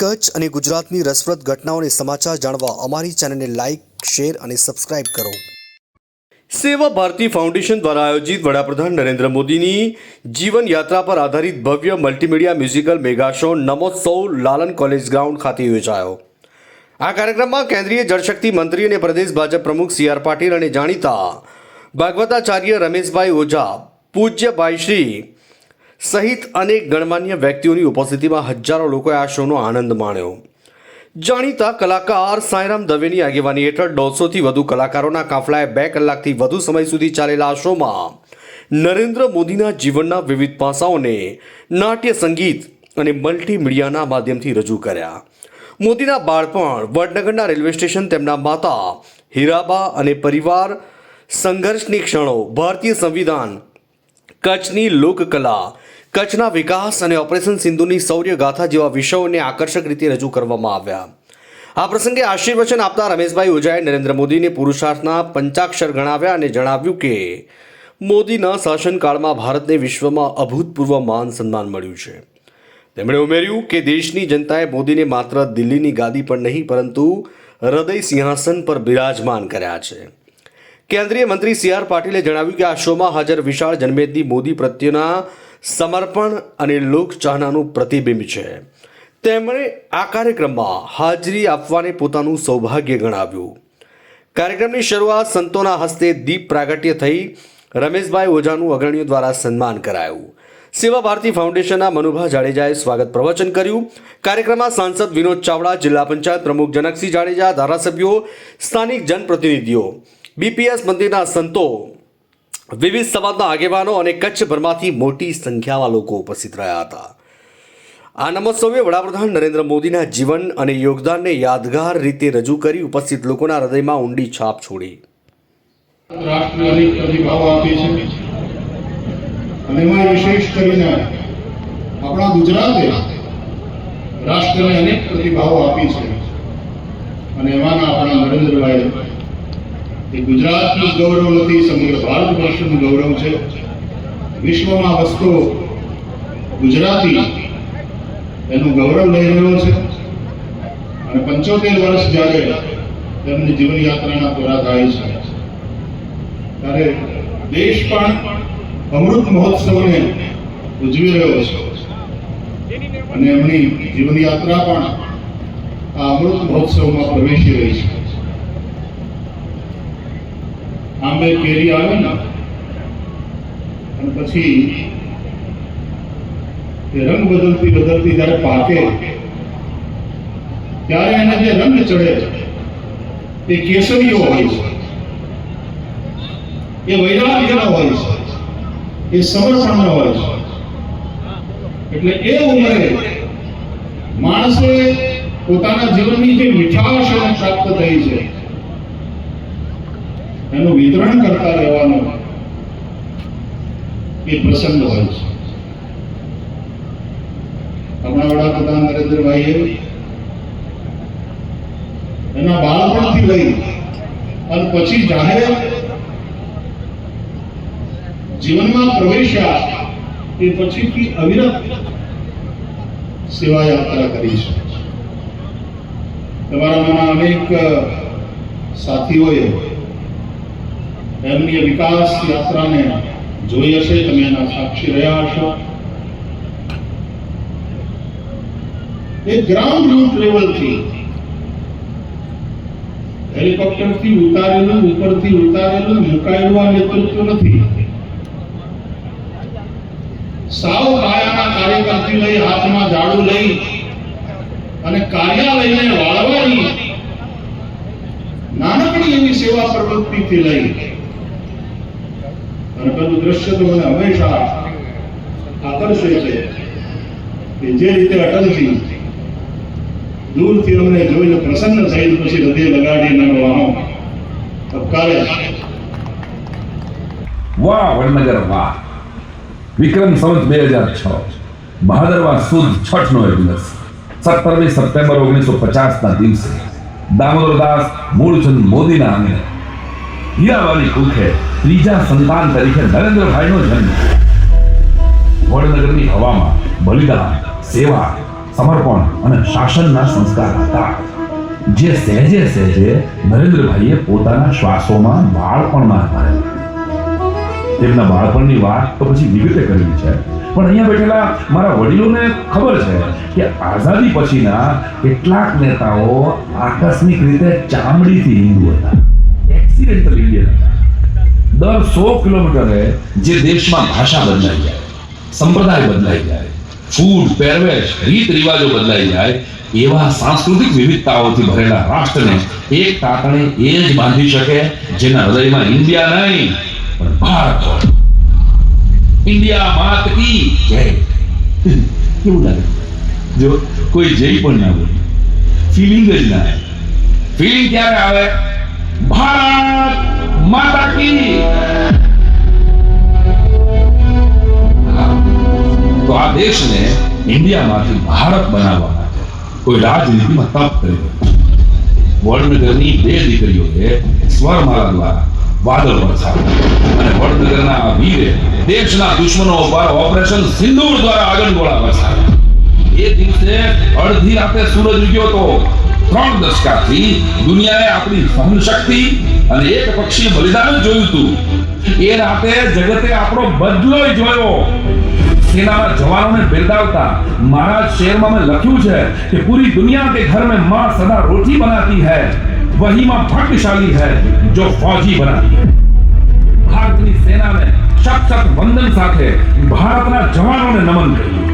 કચ્છ અને ગુજરાતની રસપ્રદ ઘટનાઓને સમાચાર જાણવા અમારી ચેનલને લાઇક શેર અને સબસ્ક્રાઇબ કરો. સેવા ભારતી ફાઉન્ડેશન દ્વારા આયોજિત વડાપ્રધાન નરેન્દ્ર મોદીની જીવન યાત્રા પર આધારિત ભવ્ય multimedia musical mega show Namotsav Lalan college ground ખાતે યોજાયો. આ કાર્યક્રમમાં કેન્દ્રીય જળશક્તિ મંત્રી અને પ્રદેશ ભાજપ પ્રમુખ સી આર પાટીલ અને જાણીતા ભાગવતાચાર્ય રમેશભાઈ ઓઝા, પૂજ્યભાઈ શ્રી સહિત અનેક ગણમાન્ય વ્યક્તિઓની ઉપસ્થિતિમાં હજારો લોકોએ આ શોનો આનંદ માણ્યો. જાણીતા કલાકાર સાંઈરામ દવેની આગેવાની હેઠળ દોઢસોથી વધુ કલાકારોના કાફલાએ બે કલાકથી વધુ સમય સુધી ચાલેલા આ શોમાં નરેન્દ્ર મોદીના જીવનના વિવિધ પાસાઓને નાટ્ય સંગીત અને મલ્ટીમીડિયાના માધ્યમથી રજૂ કર્યા. મોદીના બાળપણ, વડનગરના રેલવે સ્ટેશન, તેમના માતા, હીરાબા અને પરિવાર, સંઘર્ષની ક્ષણો, ભારતીય સંવિધાન, કચ્છની લોકકલા કચ્છના વિકાસ અને ઓપરેશન સિંધુની શૌર્ય ગાથા જેવા વિષયોને આકર્ષક રીતે રજૂ કરવામાં આવ્યા. આ પ્રસંગે આશીર્વચન આપતા રમેશભાઈ ઓઝાએ નરેન્દ્ર મોદીને પુરુષાર્થના પંચાક્ષર ગણાવ્યા અને જણાવ્યું કે, મોદીના શાસનકાળમાં ભારતને વિશ્વમાં અભૂતપૂર્વ માન સન્માન મળ્યું છે. તેમણે ઉમેર્યું કે દેશની જનતાએ મોદીને માત્ર દિલ્હીની ગાદી પર નહીં, પરંતુ હૃદય સિંહાસન પર બિરાજમાન કર્યા છે. કેન્દ્રીય મંત્રી સી આર પાટીલે જણાવ્યું કે આ શોમાં હાજર વિશાળ જનમેદની મોદી પ્રત્યેના સમર્પણ અને લોકચાહનાનું પ્રતિબિંબ છે. તેમણે આ કાર્યક્રમમાં હાજરી આપવાને પોતાનું સૌભાગ્ય ગણાવ્યું. કાર્યક્રમની શરૂઆત સંતોના હસ્તે દીપ પ્રાગટ્ય થઈ રમેશભાઈ ઓઝાનું અગ્રણીઓ દ્વારા સન્માન કરાયું. સેવા ભારતી ફાઉન્ડેશનના મનુભા જાડેજાએ સ્વાગત પ્રવચન કર્યું. કાર્યક્રમમાં સાંસદ વિનોદ ચાવડા, જિલ્લા પંચાયત પ્રમુખ જનકસિંહ જાડેજા, ધારાસભ્યો, સ્થાનિક જનપ્રતિનિધિઓ, બીપીએસ મંદિરના સંતો વિવિધ સમાજના આગેવાનો અને કચ્છભરમાંથી મોટી સંખ્યામાં લોકો ઉપસ્થિત રહ્યા હતા. આ નમોત્સવે વડાપ્રધાન નરેન્દ્ર મોદીના જીવન અને યોગદાનને યાદગાર રીતે રજૂ કરી ઉપસ્થિત લોકોના હૃદયમાં ઊંડી છાપ છોડી. આપણા ગુજરાતે રાષ્ટ્રને અનેક પ્રતિભાવો આપી છે. અને એમાંના આપણા નરેન્દ્રભાઈ એ ગુજરાતનું ગૌરવ નથી સમગ્ર ભારત વર્ષનું ગૌરવ છે. વિશ્વમાં વસતો ગુજરાતી એનું ગૌરવ લઈ રહ્યો છે. અને પંચોતેર વર્ષ જ્યારે તેમની જીવનયાત્રાના પૂરા થાય છે, ત્યારે દેશ પણ અમૃત મહોત્સવને ઉજવી રહ્યો છે. અને એમની જીવનયાત્રા પણ આ અમૃત મહોત્સવમાં પ્રવેશી રહી છે. આંબે કેરી આવે ને અને પછી રંગ બદલતી બદલતી જ્યારે પાકે, ત્યારે એને જે રંગ ચડે એ કેસરીઓ હોય છે. એ વૈરાગ્યનો હોય છે. એ સમર્પણનો હોય છે. એટલે એ ઉંમરે માણસે પોતાના જીવનની જે મીઠાશ પ્રાપ્ત થઈ છે એનું વિતરણ કરતા રહેવાનો એ પ્રસંગ હોય છે. આપણા વડાપ્રધાન નરેન્દ્રભાઈએ એના બાળપણથી લઈ અને પછી જાહેર જીવનમાં પ્રવેશ્યા એ પછીથી અવિરત સેવા યાત્રા કરી છે. તમારામાંના અનેક સાથીઓએ એમની વિકાસ યાત્રાને જોઈ હશે, તમે એના સાક્ષી રહ્યા હશો. એ ગ્રાઉન્ડ રૂટ લેવલથી હેલિકોપ્ટરથી ઉતારેલું, ઉપરથી ઉતારેલું, મુકાયેલું આ નેતૃત્વ નથી. સાવ પાયાના કાર્યકરથી લઈ હાથમાં ઝાડુ લઈ અને કાર્યાલયને વાળવાની નાનકડી એવી સેવા પ્રવૃત્તિથી લઈ અને પેલું દ્રશ્ય તો મને હંમેશા આકર્ષે છે કે જે રીતે અટલજી દૂરથી અમને જોઈને પ્રસન્ન થઈ પછી હૃદય લગાડીને વાહો ધબકારે છે વાહ વડનગર વાહ વિક્રમ સંવત બે હજાર છ ભાદરવા સુદ છઠનો એ દિવસ સત્તરમી સપ્ટેમ્બર ઓગણીસો પચાસના દિવસે દામોદરદાસ મૂળચંદ મોદીના આંગણે હીરાવાલી કુખે ત્રીજા સંતાન તરીકે નરેન્દ્રભાઈનો જન્મ. વડનગરની હવામાં બલિદાન, સેવા, સમર્પણ અને શાસનના સંસ્કાર હતા. જે સહેજે સહેજે નરેન્દ્રભાઈએ પોતાના શ્વાસોમાં બાળપણમાં ભરેલા. તેમના બાળપણની વાત તો પછી વિગતે કરી છે. પણ અહીંયા બેઠેલા મારા વડીલોને ખબર છે કે આઝાદી પછીના કેટલાક નેતાઓ આકસ્મિક રીતે ચામડીથી હિન્દુ હતા. એક્સિડેન્ટલ ઇન્ડિયન હતા. દર સો કિલોમીટરે જે દેશમાં ભાષા બદલાઈ જાય સંપ્રદાય બદલાઈ જાય ફૂડ પહેરવેશ રીત રિવાજો બદલાઈ જાય એવા સાંસ્કૃતિક વિવિધતાઓથી ભરેલા રાષ્ટ્રને એક તાતણે એ જ બાંધી શકે જેના હૃદયમાં ઇન્ડિયા નહીં પણ ભારત હોય ઇન્ડિયા માત કી જય કેવું લાગે જો કોઈ જય પણ ના બોલે ફિલિંગ જ ના આવે ફિલિંગ ક્યારે આવે ભારત માતા કી હા. તો આ દેશને ઇન્ડિયામાંથી ભારત બનાવવા માટે કોઈ રાજનીતિમાં તપ કર્યો વડનગરની બે દીકરીઓએ સ્વરમાળા દ્વારા વાદળ વરસાવ્યા અને વડનગરના આ વીરે દેશના દુશ્મનો પર ઓપરેશન સિંદૂર દ્વારા આગળગોળા વરસાવ્યા એ દિવસે અડધી રાતે સૂરજ ઉગ્યો તો ત્રણ દશકાથી દુનિયાએ આપણી સહન શક્તિ અને એક પક્ષી બલિદાન જોયું હતું. એ રાતે જગતે આપણો બદલો જોયો. સેનાના જવાનોને બિરદાવતા મારા શેરમાં મેં લખ્યું છે કે પૂરી દુનિયા કે ઘર મેં માં સદા રોટી બનાતી હૈ, વહીમાં માં હૈ જો ફૌજી બનાતી. ભારતની સેનાને સખત વંદન સાથે ભારતના જવાનોને નમન કર્યું.